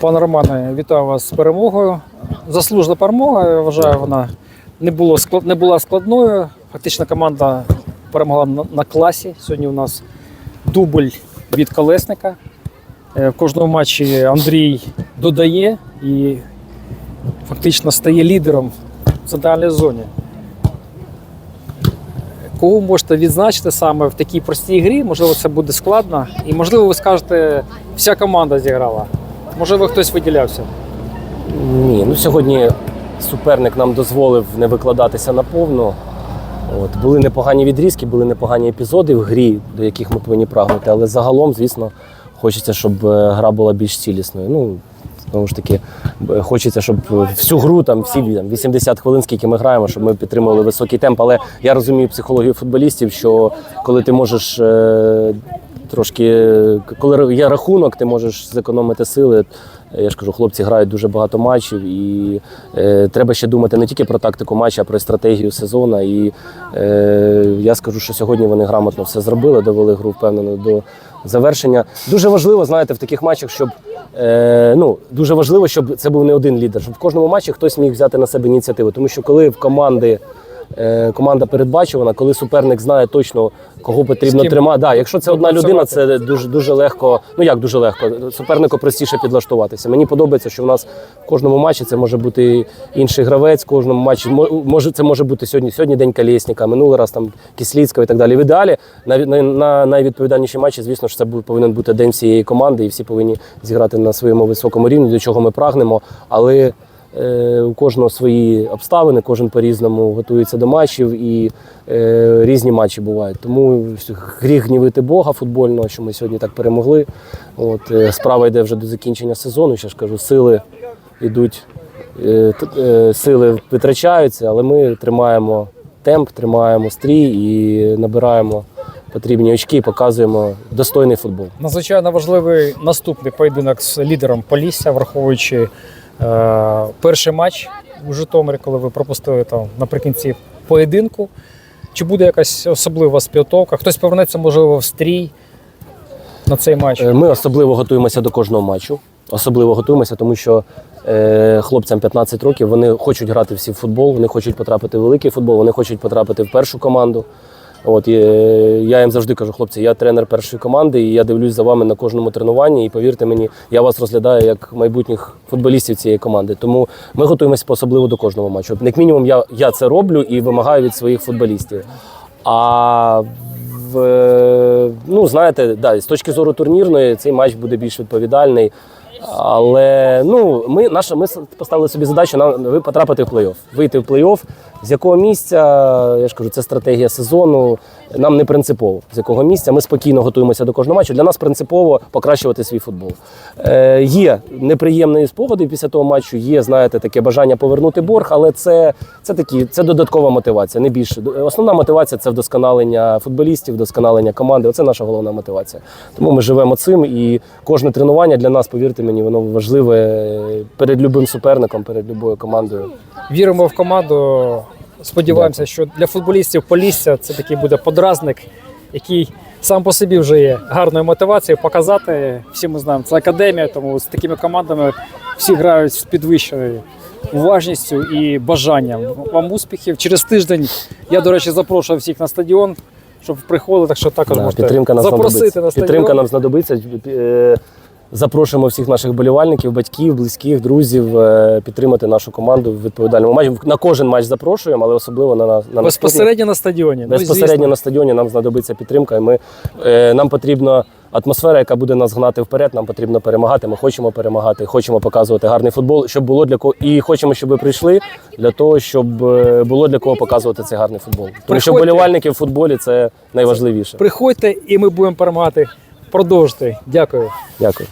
Пане Романе, вітаю вас з перемогою. Заслужена перемога. Я вважаю, вона не, було не була складною. Фактично команда перемогла на, на класі. Сьогодні у нас дубль від колесника. Е, В кожному матчі Андрій додає і фактично стає лідером в центральній зоні. Кого можете відзначити саме в такій простій грі? Можливо, це буде складно. І можливо, ви скажете, вся команда зіграла. Можливо, хтось виділявся. Ні, ну сьогодні суперник нам дозволив не викладатися наповну. От, були непогані відрізки, були непогані епізоди в грі, до яких ми повинні прагнути. Але загалом, звісно, хочеться, щоб е, гра була більш цілісною. Ну, знову ж таки, хочеться, щоб всю гру, там, всі там, 80 хвилин, скільки ми граємо, щоб ми підтримували високий темп. Але я розумію психологію футболістів, що коли ти можеш. Трошки, коли є рахунок, ти можеш зекономити сили. Я ж кажу, хлопці грають дуже багато матчів, і е, треба ще думати не тільки про тактику матчу, а про стратегію сезону. І е, я скажу, що сьогодні вони грамотно все зробили, довели гру впевнено до завершення. Дуже важливо, знаєте, в таких матчах, щоб е, ну дуже важливо, щоб це був не один лідер, щоб в кожному матчі хтось міг взяти на себе ініціативу. Тому що коли в команди. Е, Команда передбачувана, коли суперник знає точно, кого потрібно тримати. Да, якщо це одна людина, це дуже дуже легко. Ну як дуже легко, супернику простіше підлаштуватися. Мені подобається, що в нас в кожному матчі це може бути інший гравець. В кожному матчі може це може бути сьогодні. Сьогодні день Колєсника, минулий раз там Кисліцького і так далі. В ідеалі на, на, на найвідповідальніші матчі, звісно ж, це бу- повинен бути день всієї команди, і всі повинні зіграти на своєму високому рівні, до чого ми прагнемо. Але У кожного свої обставини, кожен по-різному готується до матчів і е, різні матчі бувають. Тому гріх гнівити Бога футбольного, що ми сьогодні так перемогли. От, е, справа йде вже до закінчення сезону. Ще ж кажу, сили йдуть, е, е, сили витрачаються, але ми тримаємо темп, тримаємо стрій і набираємо потрібні очки і показуємо достойний футбол. Надзвичайно важливий наступний поєдинок з лідером Полісся, враховуючи е, перший матч у Житомирі, коли ви пропустили там наприкінці поєдинку. Чи буде якась особлива підготовка? Хтось повернеться, можливо, в стрій на цей матч. Е, Ми особливо готуємося до кожного матчу. Особливо готуємося, тому що е, хлопцям 15 років вони хочуть грати всі в футбол, вони хочуть потрапити в великий футбол, вони хочуть потрапити в першу команду. От і, е, я їм завжди кажу, хлопці, я тренер першої команди, і я дивлюсь за вами на кожному тренуванні. І повірте мені, я вас розглядаю як майбутніх футболістів цієї команди. Тому ми готуємося особливо до кожного матчу. Як мінімум, я, я це роблю і вимагаю від своїх футболістів. А в, е, ну, знаєте, да, з точки зору турнірної цей матч буде більш відповідальний. Але ну, ми, наша, ми поставили собі задачу нам потрапити в плей-офф. Вийти в плей-офф. З якого місця, я ж кажу, це стратегія сезону. Нам не принципово, з якого місця. Ми спокійно готуємося до кожного матчу. Для нас принципово покращувати свій футбол. Е, є неприємні спогади після того матчу, є, знаєте, таке бажання повернути борг, але це, це, такі, це додаткова мотивація, не більше. Основна мотивація це вдосконалення футболістів, вдосконалення команди. Оце наша головна мотивація. Тому ми живемо цим, і кожне тренування для нас, повірте мені, воно важливе перед любим суперником, перед любою командою. Віримо в команду. Сподіваємося, що для футболістів Полісся це такий буде подразник, який сам по собі вже є гарною мотивацією показати. Всі ми знаємо, це академія, тому з такими командами всі грають з підвищеною уважністю і бажанням. Вам успіхів. Через тиждень я, до речі, запрошую всіх на стадіон, щоб приходили, так що також Да, можете підтримка нам запросити знадобиться. на стадіон. Підтримка нам знадобиться. Запрошуємо всіх наших болівальників, батьків, близьких, друзів е, підтримати нашу команду в відповідальному матчі. На кожен матч запрошуємо, але особливо на, на, на. Безпосередньо на стадіоні. Ну, Безпосередньо звісно, на стадіоні нам знадобиться підтримка. І ми, е, нам потрібна атмосфера, яка буде нас гнати вперед. Нам потрібно перемагати. Ми хочемо перемагати, хочемо показувати гарний футбол, щоб було для кого і хочемо, щоб ви прийшли для того, щоб е, було для кого показувати цей гарний футбол. Тому що болівальники в футболі це найважливіше. приходьте і ми будемо перемагати. Продовжуйте. Дякую. Дякую.